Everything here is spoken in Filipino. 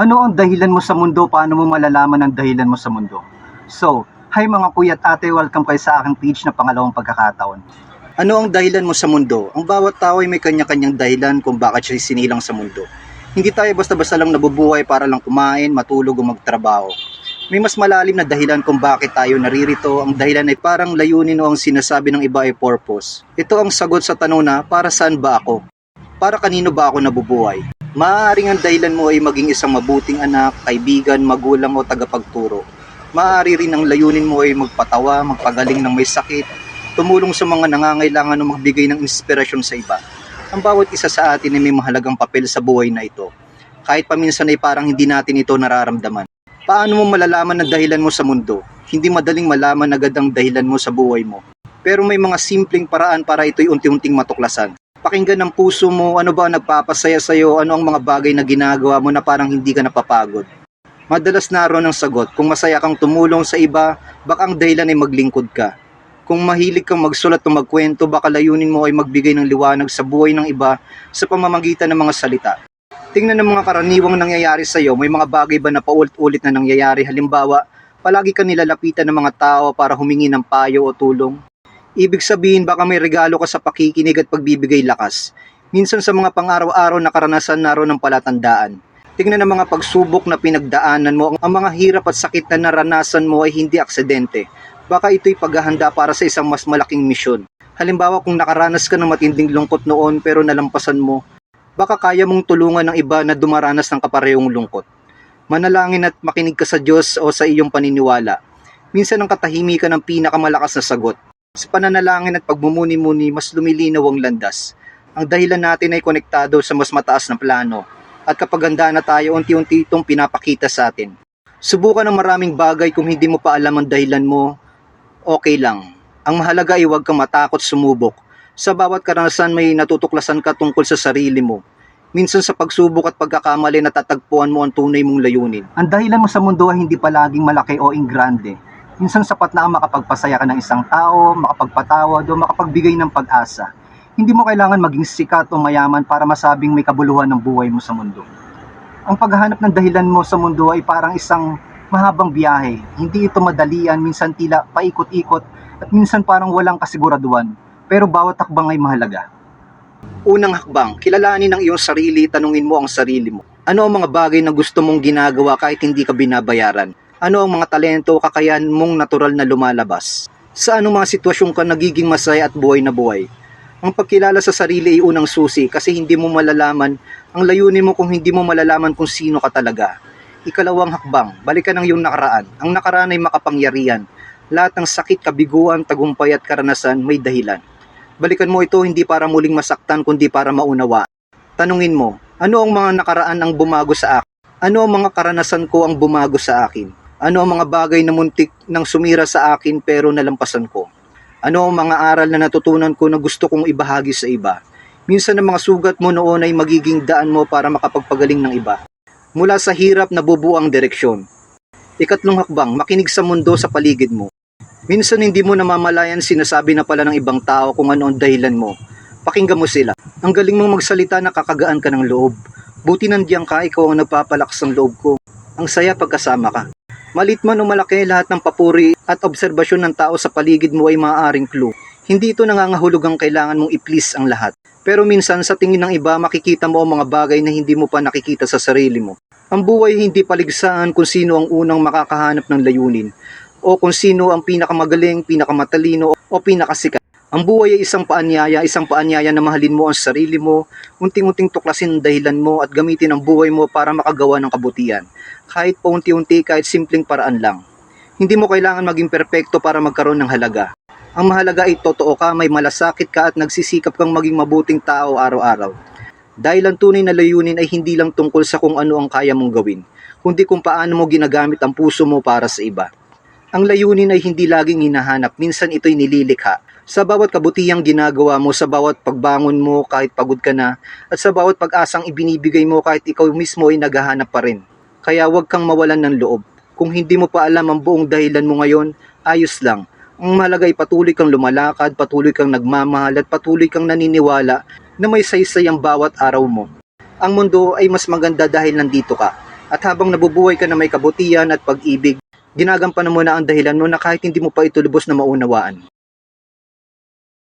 Ano ang dahilan mo sa mundo? Paano mo malalaman ang dahilan mo sa mundo? So, hi mga kuya at ate, welcome kayo sa aking page na pangalawang pagkakataon. Ano ang dahilan mo sa mundo? Ang bawat tao ay may kanya-kanyang dahilan kung bakit siya sinilang sa mundo. Hindi tayo basta-basta lang nabubuhay para lang kumain, matulog o magtrabaho. May mas malalim na dahilan kung bakit tayo naririto. Ang dahilan ay parang layunin o ang sinasabi ng iba ay purpose. Ito ang sagot sa tanong na, para saan ba ako? Para kanino ba ako nabubuhay? Maaaring ang dahilan mo ay maging isang mabuting anak, kaibigan, magulang o tagapagturo. Maaari rin ang layunin mo ay magpatawa, magpagaling ng may sakit, tumulong sa mga nangangailangan o magbigay ng inspirasyon sa iba. Ang bawat isa sa atin ay may mahalagang papel sa buhay na ito. Kahit paminsan ay parang hindi natin ito nararamdaman. Paano mo malalaman ang dahilan mo sa mundo? Hindi madaling malaman agad ang dahilan mo sa buhay mo. Pero may mga simpleng paraan para ito'y unti-unting matuklasan. Pakinggan ng puso mo, ano ba ang nagpapasaya sa'yo, ano ang mga bagay na ginagawa mo na parang hindi ka napapagod. Madalas naroon ang sagot, kung masaya kang tumulong sa iba, baka ang dahilan ay maglingkod ka. Kung mahilig kang magsulat o magkwento, baka layunin mo ay magbigay ng liwanag sa buhay ng iba sa pamamagitan ng mga salita. Tingnan ng mga karaniwang nangyayari sa iyo, may mga bagay ba na paulit-ulit na nangyayari? Halimbawa, palagi ka nilalapitan ng mga tao para humingi ng payo o tulong. Ibig sabihin baka may regalo ka sa pakikinig at pagbibigay lakas. Minsan sa mga pang-araw-araw na karanasan naroon ng palatandaan. Tingnan ng mga pagsubok na pinagdaanan mo, ang mga hirap at sakit na naranasan mo ay hindi aksidente. Baka ito'y paghahanda para sa isang mas malaking misyon. Halimbawa kung nakaranas ka ng matinding lungkot noon pero nalampasan mo, baka kaya mong tulungan ng iba na dumaranas ng kaparehong lungkot. Manalangin at makinig ka sa Diyos o sa iyong paniniwala. Minsan ang katahimikan ang pinakamalakas na sagot. Sa pananalangin at pagmumuni-muni, mas lumilinaw ang landas. Ang dahilan natin ay konektado sa mas mataas na plano. At kapag handa na tayo, unti-unti itong pinapakita sa atin. Subukan ng maraming bagay kung hindi mo pa alam ang dahilan mo, okay lang. Ang mahalaga ay huwag kang matakot sumubok. Sa bawat karanasan may natutuklasan ka tungkol sa sarili mo. Minsan sa pagsubok at pagkakamali natatagpuan mo ang tunay mong layunin. Ang dahilan mo sa mundo ay hindi palaging malaki o ingrande. Minsan sapat na ang makapagpasaya ka ng isang tao, makapagpatawad o makapagbigay ng pag-asa. Hindi mo kailangan maging sikat o mayaman para masabing may kabuluhan ng buhay mo sa mundo. Ang paghahanap ng dahilan mo sa mundo ay parang isang mahabang biyahe. Hindi ito madalian, minsan tila paikot-ikot at minsan parang walang kasiguraduhan. Pero bawat hakbang ay mahalaga. Unang hakbang, kilalanin ang iyong sarili, tanungin mo ang sarili mo. Ano ang mga bagay na gusto mong ginagawa kahit hindi ka binabayaran? Ano ang mga talento o kakayahan mong natural na lumalabas? Sa anong mga sitwasyon ka nagiging masaya at buhay na buhay? Ang pagkilala sa sarili ay unang susi kasi hindi mo malalaman ang layunin mo kung hindi mo malalaman kung sino ka talaga. Ikalawang hakbang, balikan ang iyong nakaraan. Ang nakaraan ay makapangyarihan. Lahat ng sakit, kabiguan, tagumpay at karanasan may dahilan. Balikan mo ito hindi para muling masaktan kundi para maunawa. Tanungin mo, ano ang mga nakaraan ang bumago sa akin? Ano ang mga karanasan ko ang bumago sa akin? Ano ang mga bagay na muntik nang sumira sa akin pero nalampasan ko? Ano ang mga aral na natutunan ko na gusto kong ibahagi sa iba? Minsan ang mga sugat mo noon ay magiging daan mo para makapagpagaling ng iba. Mula sa hirap na bubuo ang direksyon. Ikatlong hakbang, makinig sa mundo sa paligid mo. Minsan hindi mo namamalayan sinasabi na pala ng ibang tao kung ano ang dahilan mo. Pakinggan mo sila. Ang galing mong magsalita nakakagaan ka ng loob. Buti nandiyan ka, ikaw ang nagpapalakas ng loob ko. Ang saya pagkasama ka. Malit man o malaki lahat ng papuri at obserbasyon ng tao sa paligid mo ay maaaring clue. Hindi ito nangangahulog ang kailangan mong i-please ang lahat. Pero minsan sa tingin ng iba makikita mo ang mga bagay na hindi mo pa nakikita sa sarili mo. Ang buhay hindi paligsahan kung sino ang unang makakahanap ng layunin o kung sino ang pinakamagaling, pinakamatalino o pinakasikat. Ang buhay ay isang paanyaya, isang paanyaya na mahalin mo ang sarili mo, unting-unting tuklasin ang dahilan mo at gamitin ang buhay mo para makagawa ng kabutihan. Kahit paunti-unti, kahit simpleng paraan lang. Hindi mo kailangan maging perpekto para magkaroon ng halaga. Ang mahalaga ay totoo ka, may malasakit ka at nagsisikap kang maging mabuting tao araw-araw. Dahil ang tunay na layunin ay hindi lang tungkol sa kung ano ang kaya mong gawin, kundi kung paano mo ginagamit ang puso mo para sa iba. Ang layunin ay hindi laging hinahanap, minsan ito'y nililikha. Sa bawat kabutihang ginagawa mo, sa bawat pagbangon mo kahit pagod ka na, at sa bawat pag-asang ibinibigay mo kahit ikaw mismo ay naghahanap pa rin. Kaya huwag kang mawalan ng loob. Kung hindi mo pa alam ang buong dahilan mo ngayon, ayos lang. Ang mahalaga ay patuloy kang lumalakad, patuloy kang nagmamahal at patuloy kang naniniwala na may saysay ang bawat araw mo. Ang mundo ay mas maganda dahil nandito ka. At habang nabubuhay ka na may kabutihan at pag-ibig, ginagampanan mo na ang dahilan mo na kahit hindi mo pa ito lubos na maunawaan.